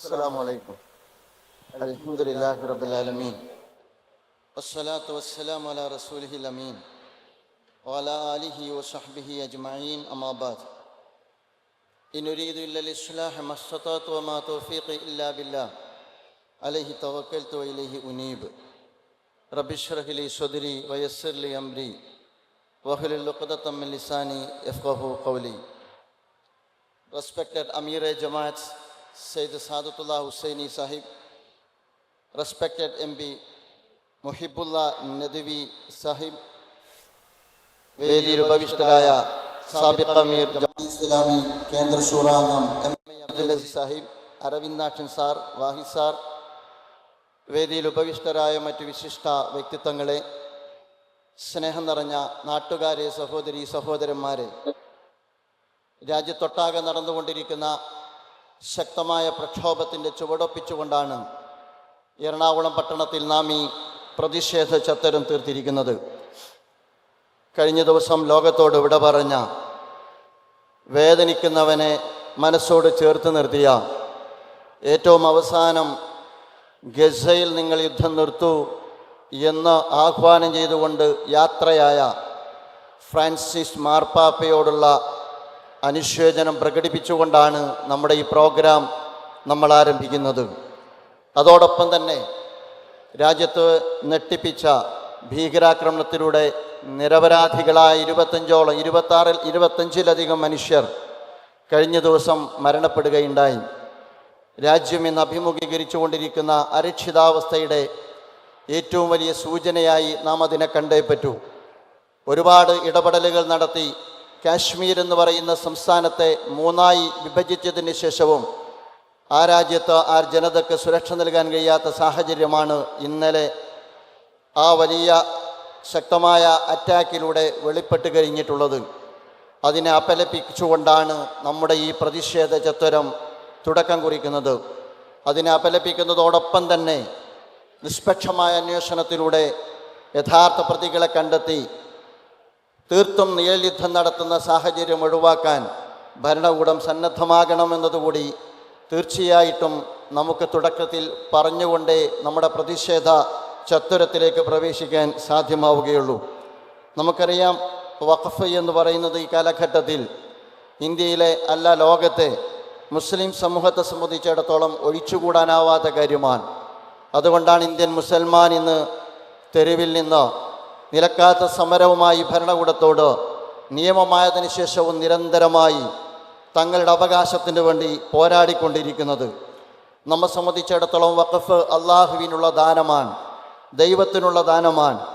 السلام عليكم. الحمد لله رب العالمين والصلاة والسلام على رسوله الأمين وعلى آله وصحبه أجمعين أما بعد. إن أريد إلا الإصلاح ما استطعت وما توفيقي إلا بالله. عليه توكلت وإليه أنيب. رب اشرح لي صدري ويسر لي أمري. واحلل عقدة من لساني يفقه قولي. Respected Amir Jamaat Sayyid Sadatullah Hussaini Sahib, respected MB Muhibbullah Nadavi Sahib, വേദിയിൽ ഉപവിഷ്ടരായ സാബിഖ് അമീർ ഇസ്ലാമി കേന്ദ്ര ഷൂറാംഗം M. Abdul Aziz Sahib Aravindakshan sir Vahi sir വേദിയിൽ ഉപവിഷ്ടരായ മറ്റ് വിശിഷ്ട വ്യക്തിത്വങ്ങളെ സ്നേഹം നിറഞ്ഞ നാട്ടുകാരെ സഹോദരി സഹോദരന്മാരെ രാജ്യത്തൊട്ടാകെ നടന്നുകൊണ്ടിരിക്കുന്ന ശക്തമായ പ്രക്ഷോഭത്തിന്റെ ചുവടൊപ്പിച്ചുകൊണ്ടാണ് എറണാകുളം പട്ടണത്തിൽ നാം ഈ പ്രതിഷേധ ചത്തരം തീർത്തിരിക്കുന്നത്. കഴിഞ്ഞ ദിവസം ലോകത്തോട് വിട പറഞ്ഞ വേദനിക്കുന്നവനെ മനസ്സോട് ചേർത്ത് നിർത്തിയ ഏറ്റവും അവസാനം ഗസയിൽ നിങ്ങൾ യുദ്ധം നിർത്തൂ എന്ന് ആഹ്വാനം ചെയ്തുകൊണ്ട് യാത്രയായ ഫ്രാൻസിസ് മാർപ്പാപ്പയോടുള്ള അനുശോചനം പ്രകടിപ്പിച്ചുകൊണ്ടാണ് നമ്മുടെ ഈ പ്രോഗ്രാം നമ്മൾ ആരംഭിക്കുന്നത്. അതോടൊപ്പം തന്നെ രാജ്യത്ത് നെട്ടിപ്പിച്ച ഭീകരാക്രമണത്തിലൂടെ നിരപരാധികളായ ഇരുപത്തഞ്ചോളം ഇരുപത്താറിൽ ഇരുപത്തഞ്ചിലധികം മനുഷ്യർ കഴിഞ്ഞ ദിവസം മരണപ്പെടുകയുണ്ടായി. രാജ്യം ഇന്ന് അഭിമുഖീകരിച്ചുകൊണ്ടിരിക്കുന്ന അരക്ഷിതാവസ്ഥയുടെ ഏറ്റവും വലിയ സൂചനയായി നാം അതിനെ കണ്ടേ പറ്റൂ. ഒരുപാട് ഇടപെടലുകൾ നടത്തി കാശ്മീർ എന്ന് പറയുന്ന സംസ്ഥാനത്തെ മൂന്നായി വിഭജിച്ചതിന് ശേഷവും ആ രാജ്യത്ത് ആ ജനതയ്ക്ക് സുരക്ഷ നൽകാൻ കഴിയാത്ത സാഹചര്യമാണ് ഇന്നലെ ആ വലിയ ശക്തമായ അറ്റാക്കിലൂടെ വെളിപ്പെട്ട് കഴിഞ്ഞിട്ടുള്ളത്. അതിനെ അപലപിച്ചുകൊണ്ടാണ് നമ്മുടെ ഈ പ്രതിഷേധ ചത്വരം തുടക്കം കുറിക്കുന്നത്. അതിനെ അപലപിക്കുന്നതോടൊപ്പം തന്നെ നിഷ്പക്ഷമായ അന്വേഷണത്തിലൂടെ യഥാർത്ഥ പ്രതികളെ കണ്ടെത്തി തീർത്തും നിഴൽയുദ്ധം നടത്തുന്ന സാഹചര്യം ഒഴിവാക്കാൻ ഭരണകൂടം സന്നദ്ധമാകണമെന്നതുകൂടി തീർച്ചയായിട്ടും നമുക്ക് തുടക്കത്തിൽ പറഞ്ഞുകൊണ്ടേ നമ്മുടെ പ്രതിഷേധ ചത്തുരത്തിലേക്ക് പ്രവേശിക്കാൻ സാധ്യമാവുകയുള്ളൂ. നമുക്കറിയാം വഖഫ് എന്ന് പറയുന്നത് ഈ കാലഘട്ടത്തിൽ ഇന്ത്യയിലെ അല്ല ലോകത്തെ മുസ്ലിം സമൂഹത്തെ സംബന്ധിച്ചിടത്തോളം ഒഴിച്ചുകൂടാനാവാത്ത കാര്യമാണ്. അതുകൊണ്ടാണ് ഇന്ത്യൻ മുസൽമാൻ ഇന്ന് തെരുവിൽ നിന്ന് നിലക്കാത്ത സമരവുമായി ഭരണകൂടത്തോട് നിയമമായതിനു ശേഷവും നിരന്തരമായി തങ്ങളുടെ അവകാശത്തിന് വേണ്ടി പോരാടിക്കൊണ്ടിരിക്കുന്നത്. നമ്മെ സംബന്ധിച്ചിടത്തോളം വഖഫ് അള്ളാഹുവിനുള്ള ദാനമാണ് ദൈവത്തിനുള്ള ദാനമാണ്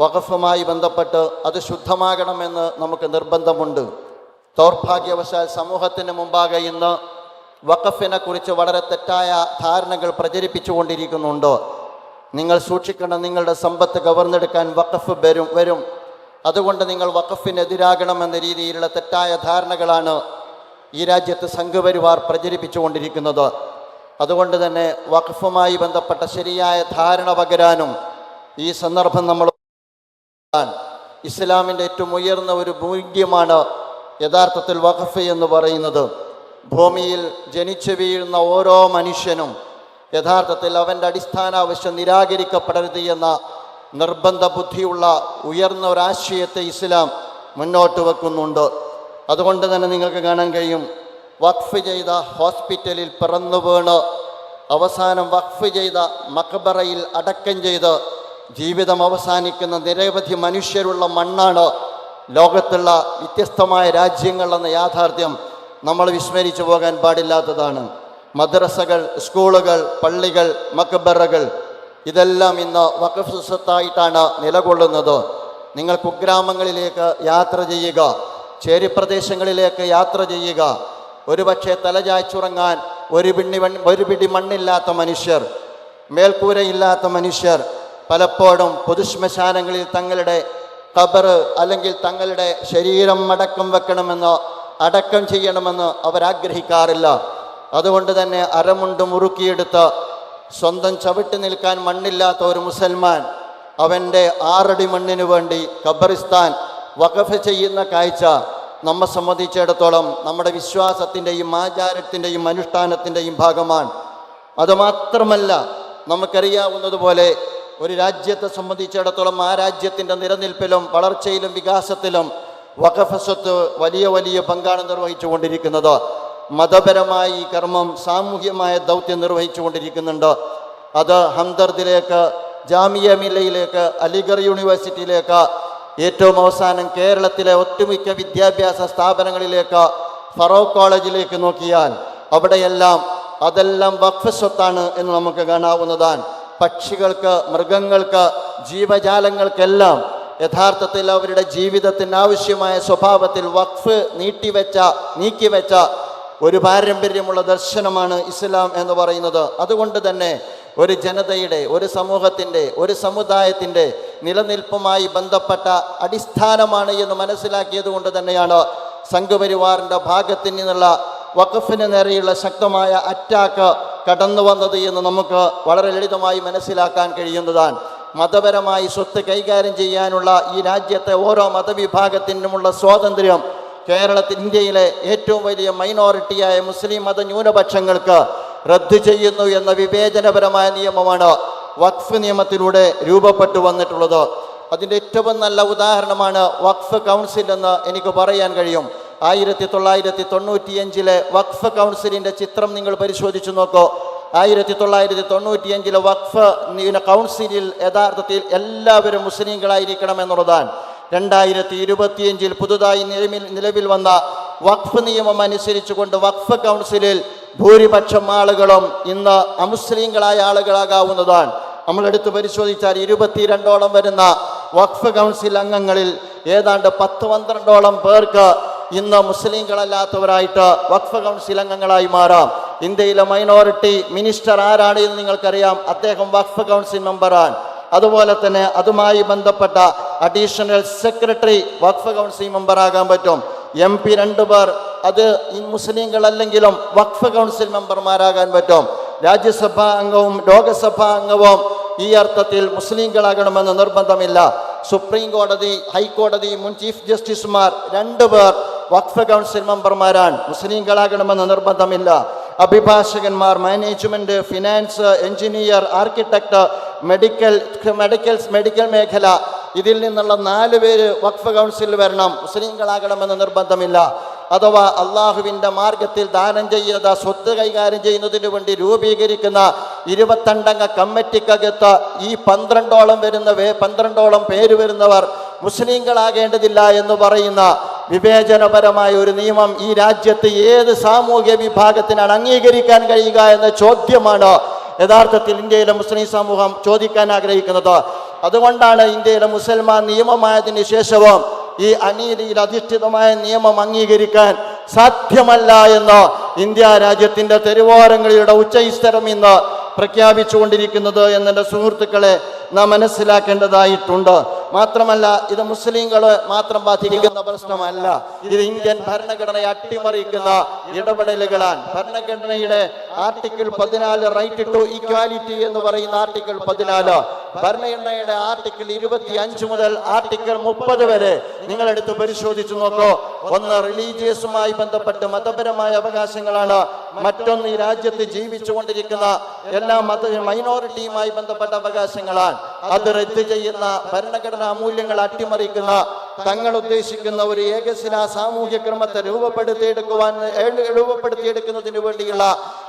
വഖഫുമായി ബന്ധപ്പെട്ട് അത് ശുദ്ധമാകണമെന്ന് നമുക്ക് നിർബന്ധമുണ്ട്. ദൗർഭാഗ്യവശാൽ സമൂഹത്തിന് മുമ്പാകെ ഇന്ന് വഖഫിനെക്കുറിച്ച് വളരെ തെറ്റായ ധാരണകൾ പ്രചരിപ്പിച്ചുകൊണ്ടിരിക്കുന്നുണ്ട്. നിങ്ങൾ സൂക്ഷിക്കണം നിങ്ങളുടെ സമ്പത്ത് കവർന്നെടുക്കാൻ വഖഫ് വരും വരും. അതുകൊണ്ട് നിങ്ങൾ വഖഫിനെതിരാകണമെന്ന രീതിയിലുള്ള തെറ്റായ ധാരണകളാണ് ഈ രാജ്യത്ത് സംഘപരിവാർ പ്രചരിപ്പിച്ചുകൊണ്ടിരിക്കുന്നത്. അതുകൊണ്ട് തന്നെ വഖഫുമായി ബന്ധപ്പെട്ട ശരിയായ ധാരണ പകരാനും ഈ സന്ദർഭം നമ്മൾ ഇസ്ലാമിന്റെ ഏറ്റവും ഉയർന്ന ഒരു മൂല്യമാണ് യഥാർത്ഥത്തിൽ വഖഫ് എന്ന് പറയുന്നത്. ഭൂമിയിൽ ജനിച്ചു വീഴുന്ന ഓരോ മനുഷ്യനും യഥാർത്ഥത്തിൽ അവന്റെ അടിസ്ഥാന ആവശ്യം നിരാകരിക്കപ്പെടരുത് എന്ന നിർബന്ധ ബുദ്ധിയുള്ള ഉയർന്ന ഒരാശയത്തെ ഇസ്ലാം മുന്നോട്ട് വെക്കുന്നുണ്ട്. അതുകൊണ്ട് തന്നെ നിങ്ങൾക്ക് കാണാൻ കഴിയും വഖഫ് ചെയ്ത ഹോസ്പിറ്റലിൽ പിറന്നു വീണ് അവസാനം വഖഫ് ചെയ്ത മക്ബറയിൽ അടക്കം ചെയ്ത് ജീവിതം അവസാനിക്കുന്ന നിരവധി മനുഷ്യരുള്ള മണ്ണാണ് ലോകത്തുള്ള വ്യത്യസ്തമായ രാജ്യങ്ങൾ എന്ന യാഥാർത്ഥ്യം നമ്മൾ വിസ്മരിച്ചു പോകാൻ പാടില്ലാത്തതാണ്. മദ്രസകൾ സ്കൂളുകൾ പള്ളികൾ മക്ബറകൾ ഇതെല്ലാം ഇന്ന് വഖഫ് സ്വത്തായിട്ടാണ് നിലകൊള്ളുന്നത്. നിങ്ങൾ കുഗ്രാമങ്ങളിലേക്ക് യാത്ര ചെയ്യുക ചേരിപ്രദേശങ്ങളിലേക്ക് യാത്ര ചെയ്യുക. ഒരുപക്ഷെ തലചായ്ച്ചുറങ്ങാൻ ഒരു പിണ്ണി ഒരു പിടി മണ്ണില്ലാത്ത മനുഷ്യർ മേൽക്കൂരയില്ലാത്ത മനുഷ്യർ പലപ്പോഴും പൊതുശ്മശാനങ്ങളിൽ തങ്ങളുടെ ഖബറ് അല്ലെങ്കിൽ തങ്ങളുടെ ശരീരം അടക്കം വെക്കണമെന്ന് അടക്കം ചെയ്യണമെന്ന് അവരാഗ്രഹിക്കാറില്ല. അതുകൊണ്ട് തന്നെ അരമുണ്ട് മുറുക്കിയെടുത്ത് സ്വന്തം ചവിട്ടി നിൽക്കാൻ മണ്ണില്ലാത്ത ഒരു മുസൽമാൻ അവന്റെ ആറടി മണ്ണിനു വേണ്ടി ഖബറിസ്ഥാൻ വഖഫ് ചെയ്യുന്ന കാഴ്ച നമ്മെ സംബന്ധിച്ചിടത്തോളം നമ്മുടെ വിശ്വാസത്തിന്റെയും ആചാരത്തിന്റെയും അനുഷ്ഠാനത്തിന്റെയും ഭാഗമാണ്. അതുമാത്രമല്ല നമുക്കറിയാവുന്നതുപോലെ ഒരു രാജ്യത്തെ സംബന്ധിച്ചിടത്തോളം ആ രാജ്യത്തിന്റെ നിലനിൽപ്പിലും വളർച്ചയിലും വികാസത്തിലും വഖഫ് സ്വത്ത് വലിയ വലിയ പങ്കാണ് നിർവഹിച്ചു കൊണ്ടിരിക്കുന്നത് മതപരമായ ഈ കർമ്മം സാമൂഹ്യമായ ദൗത്യം നിർവഹിച്ചുകൊണ്ടിരിക്കുന്നുണ്ട്. അത് ഹംദർദിലേക്ക് ജാമിയ മില്ലയിലേക്ക് അലിഗർ യൂണിവേഴ്സിറ്റിയിലേക്ക് ഏറ്റവും അവസാനം കേരളത്തിലെ ഒട്ടുമിക്ക വിദ്യാഭ്യാസ സ്ഥാപനങ്ങളിലേക്ക് ഫറോക്ക് കോളേജിലേക്ക് നോക്കിയാൽ അവിടെയെല്ലാം അതെല്ലാം വഖഫ് സ്വത്താണ് എന്ന് നമുക്ക് കാണാവുന്നതാണ്. പക്ഷികൾക്ക് മൃഗങ്ങൾക്ക് ജീവജാലങ്ങൾക്കെല്ലാം യഥാർത്ഥത്തിൽ അവരുടെ ജീവിതത്തിന് ആവശ്യമായ സ്വഭാവത്തിൽ വഖഫ് നീട്ടിവെച്ച നീക്കിവെച്ച ഒരു പാരമ്പര്യമുള്ള ദർശനമാണ് ഇസ്ലാം എന്ന് പറയുന്നത്. അതുകൊണ്ട് തന്നെ ഒരു ജനതയുടെ ഒരു സമൂഹത്തിന്റെ ഒരു സമുദായത്തിന്റെ നിലനിൽപ്പുമായി ബന്ധപ്പെട്ട അടിസ്ഥാനമാണ് എന്ന് മനസ്സിലാക്കിയത് കൊണ്ട് തന്നെയാണ് സംഘപരിവാറിന്റെ ഭാഗത്തു നിന്നുള്ള വഖഫിന് നേരെയുള്ള ശക്തമായ അറ്റാക്ക് കടന്നു വന്നത് എന്ന് നമുക്ക് വളരെ ലളിതമായി മനസ്സിലാക്കാൻ കഴിയുന്നതാണ്. മതപരമായി സ്വത്ത് കൈകാര്യം ചെയ്യാനുള്ള ഈ രാജ്യത്തെ ഓരോ മതവിഭാഗത്തിനുമുള്ള സ്വാതന്ത്ര്യം കേരളത്തിൽ ഇന്ത്യയിലെ ഏറ്റവും വലിയ മൈനോറിറ്റിയായ മുസ്ലിം മത ന്യൂനപക്ഷങ്ങൾക്ക് റദ്ദു ചെയ്യുന്നു എന്ന വിവേചനപരമായ നിയമമാണ് വഖഫ് നിയമത്തിലൂടെ രൂപപ്പെട്ടു വന്നിട്ടുള്ളത്. അതിന്റെ ഏറ്റവും നല്ല ഉദാഹരണമാണ് വഖഫ് കൗൺസിൽ എന്ന് എനിക്ക് പറയാൻ കഴിയും. ആയിരത്തി തൊള്ളായിരത്തി തൊണ്ണൂറ്റിയഞ്ചിലെ വഖഫ് കൗൺസിലിന്റെ ചിത്രം നിങ്ങൾ പരിശോധിച്ചു നോക്കൂ. ആയിരത്തി തൊള്ളായിരത്തി തൊണ്ണൂറ്റിയഞ്ചിലെ വഖഫ് കൗൺസിലിൽ യഥാർത്ഥത്തിൽ എല്ലാവരും മുസ്ലിങ്ങളായിരിക്കണം എന്നുള്ളതാണ്. രണ്ടായിരത്തി ഇരുപത്തിയഞ്ചിൽ പുതുതായി നിലവിൽ നിലവിൽ വന്ന വഖഫ് നിയമം അനുസരിച്ചുകൊണ്ട് വഖഫ് കൗൺസിലിൽ ഭൂരിപക്ഷം ആളുകളും ഇന്ന് അമുസ്ലിങ്ങളായ ആളുകളാകാവുന്നതാണ്. നമ്മളെടുത്ത് പരിശോധിച്ചാൽ ഇരുപത്തിരണ്ടോളം വരുന്ന വഖഫ് കൗൺസിൽ അംഗങ്ങളിൽ ഏതാണ്ട് പത്ത് പന്ത്രണ്ടോളം പേർക്ക് ഇന്ന് മുസ്ലിങ്ങളല്ലാത്തവരായിട്ട് വഖഫ് കൗൺസിൽ അംഗങ്ങളായി മാറാം. ഇന്ത്യയിലെ മൈനോറിറ്റി മിനിസ്റ്റർ ആരാണ് എന്ന് നിങ്ങൾക്കറിയാം. അദ്ദേഹം വഖഫ് കൗൺസിൽ മെമ്പറാണ്. അതുപോലെ തന്നെ അതുമായി ബന്ധപ്പെട്ട അഡീഷണൽ സെക്രട്ടറി വഖഫ് കൗൺസിൽ മെമ്പറാകാൻ പറ്റും. എം പി രണ്ടു പേർ അത് മുസ്ലിങ്ങളല്ലെങ്കിലും വഖഫ് കൗൺസിൽ മെമ്പർമാരാകാൻ പറ്റും. രാജ്യസഭാ അംഗവും ലോകസഭാ അംഗവും ഈ അർത്ഥത്തിൽ മുസ്ലിങ്ങളാകണമെന്ന് നിർബന്ധമില്ല. സുപ്രീം കോടതി ഹൈക്കോടതി മുൻ ചീഫ് ജസ്റ്റിസുമാർ രണ്ടുപേർ വഖഫ് കൗൺസിൽ മെമ്പർമാരാണ് മുസ്ലിങ്ങളാകണമെന്ന് നിർബന്ധമില്ല. അഭിഭാഷകന്മാർ management finance engineer architect medical medical medical മേഖല ഇതിൽ നിന്നുള്ള നാല് പേര് വഖഫ് കൗൺസിലിൽ വരണം. മുസ്ലിങ്ങളാകണമെന്ന് നിർബന്ധമില്ല. അഥവാ അള്ളാഹുവിന്റെ മാർഗത്തിൽ ദാനം ചെയ്യുന്നത് സ്വത്ത് കൈകാര്യം ചെയ്യുന്നതിന് വേണ്ടി രൂപീകരിക്കുന്ന ഇരുപത്തണ്ടംഗ കമ്മിറ്റിക്കകത്ത് ഈ പന്ത്രണ്ടോളം വരുന്ന പന്ത്രണ്ടോളം പേര് വരുന്നവർ മുസ്ലിങ്ങളാകേണ്ടതില്ല എന്ന് പറയുന്ന വിവേചനപരമായ ഒരു നിയമം ഈ രാജ്യത്ത് ഏത് സാമൂഹ്യ വിഭാഗത്തിനാണ് അംഗീകരിക്കാൻ കഴിയുക എന്ന ചോദ്യമാണ് യഥാർത്ഥത്തിൽ ഇന്ത്യയിലെ മുസ്ലിം സമൂഹം ചോദിക്കാൻ ആഗ്രഹിക്കുന്നത്. അതുകൊണ്ടാണ് ഇന്ത്യയിലെ മുസൽമാൻ നിയമമായതിനു ശേഷവും ഈ അനീതിയിൽ അധിഷ്ഠിതമായ നിയമം അംഗീകരിക്കാൻ സാധ്യമല്ല എന്ന് ഇന്ത്യ രാജ്യത്തിന്റെ തെരുവോരങ്ങളിലൂടെ ഉച്ചൈസ്തരം ഇന്ന് പ്രഖ്യാപിച്ചുകൊണ്ടിരിക്കുന്നത് എന്നുള്ള സുഹൃത്തുക്കളെ നാം മനസ്സിലാക്കേണ്ടതായിട്ടുണ്ട്. മാത്രമല്ല ഇത് മുസ്ലിങ്ങളെ മാത്രം ബാധിക്കുന്ന പ്രശ്നമല്ല. ഇത് ഇന്ത്യൻ ഭരണഘടനയെ അട്ടിമറിക്കുന്ന ഇടപെടലുകളാണ്. ഭരണഘടനയുടെ ആർട്ടിക്കിൾ പതിനാല് റൈറ്റ് ടു ഇക്വാലിറ്റി എന്ന് പറയുന്ന ആർട്ടിക്കിൾ പതിനാല് ഭരണഘടനയുടെ ആർട്ടിക്കിൾ ഇരുപത്തി അഞ്ച് മുതൽ ആർട്ടിക്കിൾ മുപ്പത് വരെ നിങ്ങൾ എടുത്ത് പരിശോധിച്ചു നോക്കൂ. ഒന്ന് റിലീജിയസുമായി ബന്ധപ്പെട്ട് മതപരമായ അവകാശങ്ങളാണ്. മറ്റൊന്ന് ഈ രാജ്യത്ത് ജീവിച്ചുകൊണ്ടിരിക്കുന്ന എല്ലാ മത മൈനോറിറ്റിയുമായി ബന്ധപ്പെട്ട അവകാശങ്ങളാണ്. അത് റദ്ദ് ചെയ്യുന്ന ഭരണഘടനാ മൂല്യങ്ങൾ അട്ടിമറിക്കുന്ന തങ്ങൾ ഉദ്ദേശിക്കുന്ന ഒരു ഏകശില സാമൂഹ്യ ക്രമത്തെ രൂപപ്പെടുത്തിയെടുക്കുവാൻ രൂപപ്പെടുത്തിയെടുക്കുന്നതിന് വേണ്ടിയുള്ള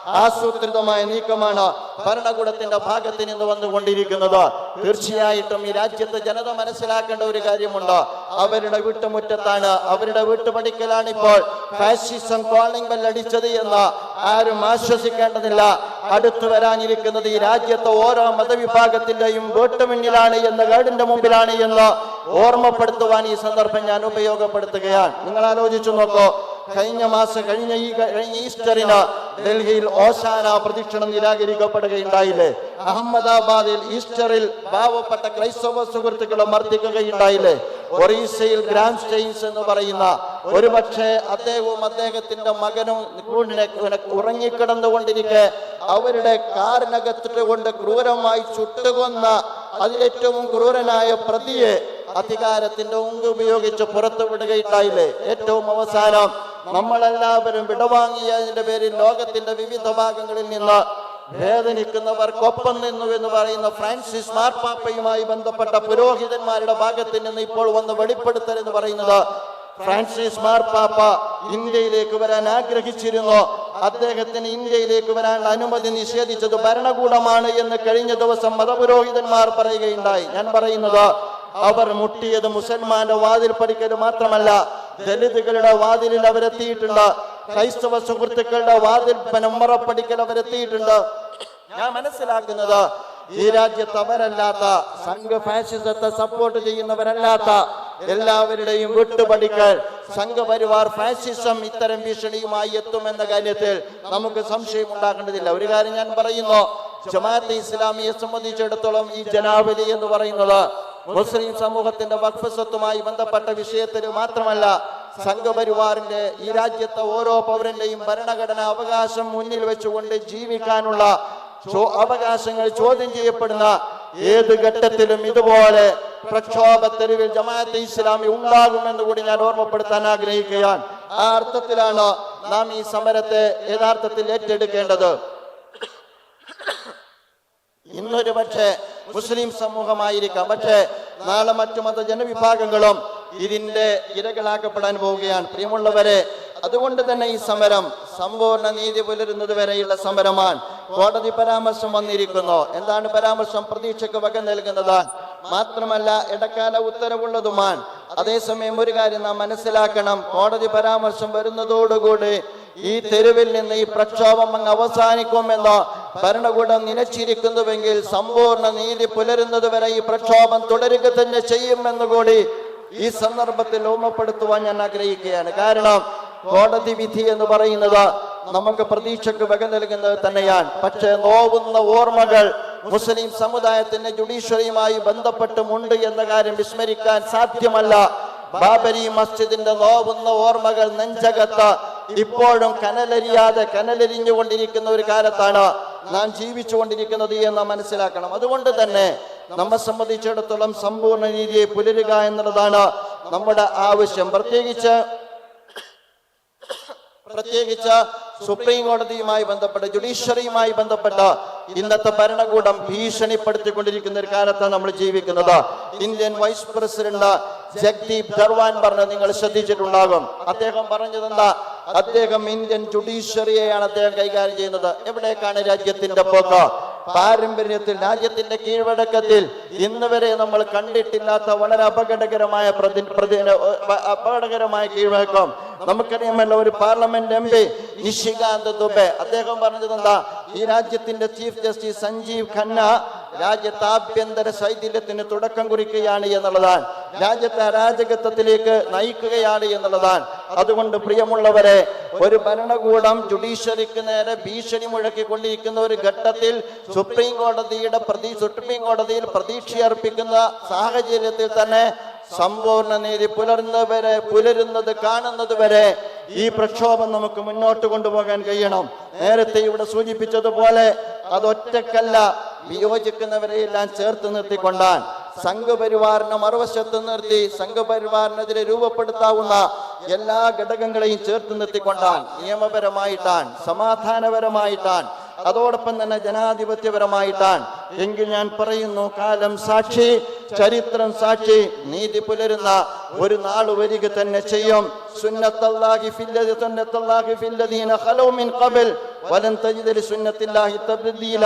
ആസൂത്രിതമായ നീക്കമാണ് ഭരണകൂടത്തിന്റെ ഭാഗത്ത് നിന്ന് വന്നുകൊണ്ടിരിക്കുന്നത്. തീർച്ചയായിട്ടും ഈ രാജ്യത്തെ ജനത മനസ്സിലാക്കേണ്ട ഒരു കാര്യമുണ്ട്. അവരുടെ വീട്ടുമുറ്റത്താണ് അവരുടെ വീട്ടുപടിക്കലാണ് ഇപ്പോൾ ഫാഷിസം കോളിംഗ് ബെല്ലടിച്ചത് എന്ന് ആരും ആശ്വസിക്കേണ്ടതില്ല. അടുത്തു വരാനിരിക്കുന്നത് ഈ രാജ്യത്തെ ഓരോ മതവിഭാഗത്തിന്റെയും വീട്ടുമുന്നിലാണ് എന്ന് ഗേഡിന്റെ മുമ്പിലാണ് എന്ന് ഓർമ്മപ്പെടുത്തുവാൻ ഈ സന്ദർഭം ഞാൻ ഉപയോഗപ്പെടുത്തുകയാണ്. നിങ്ങൾ ആലോചിച്ചു നോക്കൂ കഴിഞ്ഞ മാസം കഴിഞ്ഞ ഈ കഴിഞ്ഞ ഈസ്റ്ററിന് ഡൽഹിയിൽ ഓശാന പ്രദക്ഷിണം നിരാകരിക്കപ്പെടുകയുണ്ടായില്ലേ? അഹമ്മദാബാദിൽ ഈസ്റ്ററിൽ പാവപ്പെട്ട ക്രൈസ്തവ സുഹൃത്തുക്കളെ മർദ്ദിക്കുകയുണ്ടായില്ലേ? ഒറീസയിൽ ഗ്രാൻഡ് സ്റ്റെയിൻസ് എന്ന് പറയുന്ന ഒരുപക്ഷെ അദ്ദേഹവും അദ്ദേഹത്തിന്റെ മകനും ഉറങ്ങിക്കിടന്നുകൊണ്ടിരിക്കെ അവരുടെ കാറിനകത്തിട്ട് കൊണ്ട് ക്രൂരമായി ചുട്ടുകൊന്ന അതിലേറ്റവും ക്രൂരനായ പ്രതിയെ അധികാരത്തിന്റെ ഉങ്ക് ഉപയോഗിച്ച് പുറത്തു വിടുകയുണ്ടായില്ലേ ഏറ്റവും അവസാനം നമ്മളെല്ലാവരും വിടവാങ്ങിയതിന്റെ പേരിൽ ലോകത്തിന്റെ വിവിധ ഭാഗങ്ങളിൽ നിന്ന് വേദനിക്കുന്നവർക്കൊപ്പം നിന്നു എന്ന് പറയുന്ന ഫ്രാൻസിസ് മാർപ്പാപ്പയുമായി ബന്ധപ്പെട്ട പുരോഹിതന്മാരുടെ ഭാഗത്ത് നിന്ന് ഇപ്പോൾ വന്ന് വെളിപ്പെടുത്തൽ എന്ന് പറയുന്നത് ഫ്രാൻസിസ് മാർപ്പാപ്പ ഇന്ത്യയിലേക്ക് വരാൻ ആഗ്രഹിച്ചിരുന്നു. അദ്ദേഹത്തിന് ഇന്ത്യയിലേക്ക് വരാനുള്ള അനുമതി നിഷേധിച്ചത് ഭരണകൂടമാണ് എന്ന് കഴിഞ്ഞ ദിവസം മതപുരോഹിതന്മാർ പറയുകയുണ്ടായി. ഞാൻ പറയുന്നത് അവർ മുട്ടിയത് മുസൽമാന്റെ വാതിൽ പടിക്കൽ മാത്രമല്ല ദലിതുകളുടെ വാതിലിൽ അവരെത്തിയിട്ടുണ്ട്. ക്രൈസ്തവ സുഹൃത്തുക്കളുടെ വാതിൽ പനമ്പറപ്പടിക്കൽ അവരെത്തിയിട്ടുണ്ട്. ഞാൻ മനസ്സിലാക്കുന്നത് ഈ രാജ്യത്ത് അവരല്ലാത്ത സംഘ ഫാഷിസത്തെ സപ്പോർട്ട് ചെയ്യുന്നവരല്ലാത്ത എല്ലാവരുടെയും വിട്ടുപടിക്കൽ സംഘപരിവാർ ഫാസിസം ഇത്തരം ഭീഷണിയുമായി എത്തുമെന്ന കാര്യത്തിൽ നമുക്ക് സംശയം ഉണ്ടാക്കേണ്ടതില്ല ഒരു കാര്യം ഞാൻ പറയുന്നു ജമാഅത്തെ ഇസ്ലാമിയെ സംബന്ധിച്ചിടത്തോളം ഈ ജനാവലി എന്ന് പറയുന്നത് മുസ്ലിം സമൂഹത്തിന്റെ വഖഫ് സ്വത്തുമായി ബന്ധപ്പെട്ട വിഷയത്തിൽ മാത്രമല്ല സംഘപരിവാറിന്റെ ഈ രാജ്യത്തെ ഓരോ പൗരന്റെയും ഭരണഘടനാ അവകാശം മുന്നിൽ വെച്ചുകൊണ്ട് ജീവിക്കാനുള്ള അവകാശങ്ങൾ ചോദ്യം ചെയ്യപ്പെടുന്ന ഏത് ഘട്ടത്തിലും ഇതുപോലെ പ്രക്ഷോഭ തെരുവിൽ ജമാഅത്തെ ഇസ്ലാമി ഉണ്ടാകുമെന്ന് കൂടി ഞാൻ ഓർമ്മപ്പെടുത്താൻ ആഗ്രഹിക്കുകയാണ്. ആ അർത്ഥത്തിലാണ് നാം ഈ സമരത്തെ യഥാർത്ഥത്തിൽ ഏറ്റെടുക്കേണ്ടത്. ഇന്നൊരു പക്ഷേ മുസ്ലിം സമൂഹമായിരിക്കാം. പക്ഷേ നാളെ മറ്റു മത ജനവിഭാഗങ്ങളും ഇതിന്റെ ഇരകളാക്കപ്പെടാൻ പോവുകയാണ്. പ്രിയമുള്ളവരെ അതുകൊണ്ട് തന്നെ ഈ സമരം സമ്പൂർണ നീതി പുലരുന്നത് വരെയുള്ള സമരമാണ്. കോടതി പരാമർശം വന്നിരിക്കുന്നു. എന്താണ് പരാമർശം? പ്രതീക്ഷയ്ക്ക് വക നൽകുന്നത് മാത്രമല്ല ഇടക്കാല ഉത്തരവുള്ളതുമാണ്. അതേസമയം ഒരു കാര്യം നാം മനസ്സിലാക്കണം. കോടതി പരാമർശം വരുന്നതോടുകൂടി ഈ തെരുവിൽ നിന്ന് ഈ പ്രക്ഷോഭം അങ്ങ് അവസാനിക്കുമെന്ന് ഭരണകൂടം നിലച്ചിരിക്കുന്നുവെങ്കിൽ സമ്പൂർണ നീതി പുലരുന്നത് വരെ ഈ പ്രക്ഷോഭം തുടരുക തന്നെ ചെയ്യുമെന്ന് കൂടി ഈ സന്ദർഭത്തിൽ ഓർമ്മപ്പെടുത്തുവാൻ ഞാൻ ആഗ്രഹിക്കുകയാണ്. കാരണം കോടതി വിധി എന്ന് പറയുന്നത് നമുക്ക് പ്രതീക്ഷക്ക് വക നൽകുന്നത് തന്നെയാണ്. പക്ഷേ നോവുന്ന ഓർമ്മകൾ മുസ്ലിം സമുദായത്തിന്റെ ജുഡീഷ്യറിയുമായി ബന്ധപ്പെട്ടുമുണ്ട് എന്ന കാര്യം വിസ്മരിക്കാൻ സാധ്യമല്ല. ബാബരി മസ്ജിദിന്റെ നോവുന്ന ഓർമ്മകൾ നെഞ്ചകത്ത് ഇപ്പോഴും കനലരിയാതെ കനലരിഞ്ഞുകൊണ്ടിരിക്കുന്ന ഒരു കാലത്താണ് നാം ജീവിച്ചുകൊണ്ടിരിക്കുന്നത് എന്ന് മനസ്സിലാക്കണം. അതുകൊണ്ട് തന്നെ നമ്മെ സംബന്ധിച്ചിടത്തോളം സമ്പൂർണ രീതിയെ പുലരുക എന്നുള്ളതാണ് നമ്മുടെ ആവശ്യം. പ്രത്യേകിച്ച് പ്രത്യേകിച്ച് സുപ്രീം കോടതിയുമായി ബന്ധപ്പെട്ട ജുഡീഷ്യറിയുമായി ബന്ധപ്പെട്ട ഇന്നത്തെ ഭരണകൂടം ഭീഷണിപ്പെടുത്തിക്കൊണ്ടിരിക്കുന്ന ഒരു കാലത്താണ് നമ്മൾ ജീവിക്കുന്നത്. ഇന്ത്യൻ വൈസ് പ്രസിഡന്റ് ജഗ്ദീപ് ധർവാൻ പറഞ്ഞ നിങ്ങൾ ശ്രദ്ധിച്ചിട്ടുണ്ടാകും. അദ്ദേഹം പറഞ്ഞത് എന്താ അദ്ദേഹം ഇന്ത്യൻ ജുഡീഷ്യറിയെയാണ് അദ്ദേഹം കൈകാര്യം ചെയ്യുന്നത്. എവിടേക്കാണ് രാജ്യത്തിന്റെ പോക്ക്? പാരമ്പര്യത്തിൽ രാജ്യത്തിന്റെ കീഴ്വഴക്കത്തിൽ ഇന്ന് വരെ നമ്മൾ കണ്ടിട്ടില്ലാത്ത വളരെ അപകടകരമായ പ്രതി അപകടകരമായ കീഴ്വഴക്കം. നമുക്കറിയാമല്ലോ ഒരു parliament M P Nishikant Dubey. അദ്ദേഹം പറഞ്ഞത് എന്താ? ഈ രാജ്യത്തിന്റെ ചീഫ് ജസ്റ്റിസ് സഞ്ജീവ് ഖന്ന രാജ്യത്തെ ആഭ്യന്തര ശൈഥില്യത്തിന് തുടക്കം കുറിക്കുകയാണ് എന്നുള്ളതാണ്. രാജ്യത്തെ അരാജകത്വത്തിലേക്ക് നയിക്കുകയാണ് എന്നുള്ളതാണ്. അതുകൊണ്ട് പ്രിയമുള്ളവരെ ഒരു ഭരണകൂടം ജുഡീഷ്യറിക്ക് നേരെ ഭീഷണി മുഴക്കിക്കൊണ്ടിരിക്കുന്ന ഒരു ഘട്ടത്തിൽ സുപ്രീം കോടതിയുടെ പ്രതി സുപ്രീം കോടതിയിൽ പ്രതീക്ഷ അർപ്പിക്കുന്ന സാഹചര്യത്തിൽ തന്നെ സമ്പൂർണ നീതി പുലർന്നവരെ പുലരുന്നത് കാണുന്നത് വരെ ഈ പ്രക്ഷോഭം നമുക്ക് മുന്നോട്ട് കൊണ്ടുപോകാൻ കഴിയണം. നേരത്തെ ഇവിടെ സൂചിപ്പിച്ചതുപോലെ അതൊറ്റക്കല്ല. വിയോജിക്കുന്നവരെയെല്ലാം ചേർത്ത് നിർത്തിക്കൊണ്ടാൻ സംഘപരിവാറിനെ മറുവശത്ത് നിർത്തി സംഘപരിവാറിനെതിരെ രൂപപ്പെടുത്താവുന്ന എല്ലാ ഘടകങ്ങളെയും ചേർത്ത് നിർത്തിക്കൊണ്ടാൻ നിയമപരമായിട്ടാണ് സമാധാനപരമായിട്ടാണ് അതോടൊപ്പം തന്നെ ജനാധിപത്യപരമായിട്ടാണ് എങ്കിൽ ഞാൻ പറയുന്നു കാലം സാക്ഷി ചരിത്രം സാക്ഷി നീതി പുലരുന്ന ഒരു നാൾ വരിക തന്നെ ചെയ്യും. സുന്നത്തല്ലാഹി ഖബൽ. വലൻ തബ്ദീല.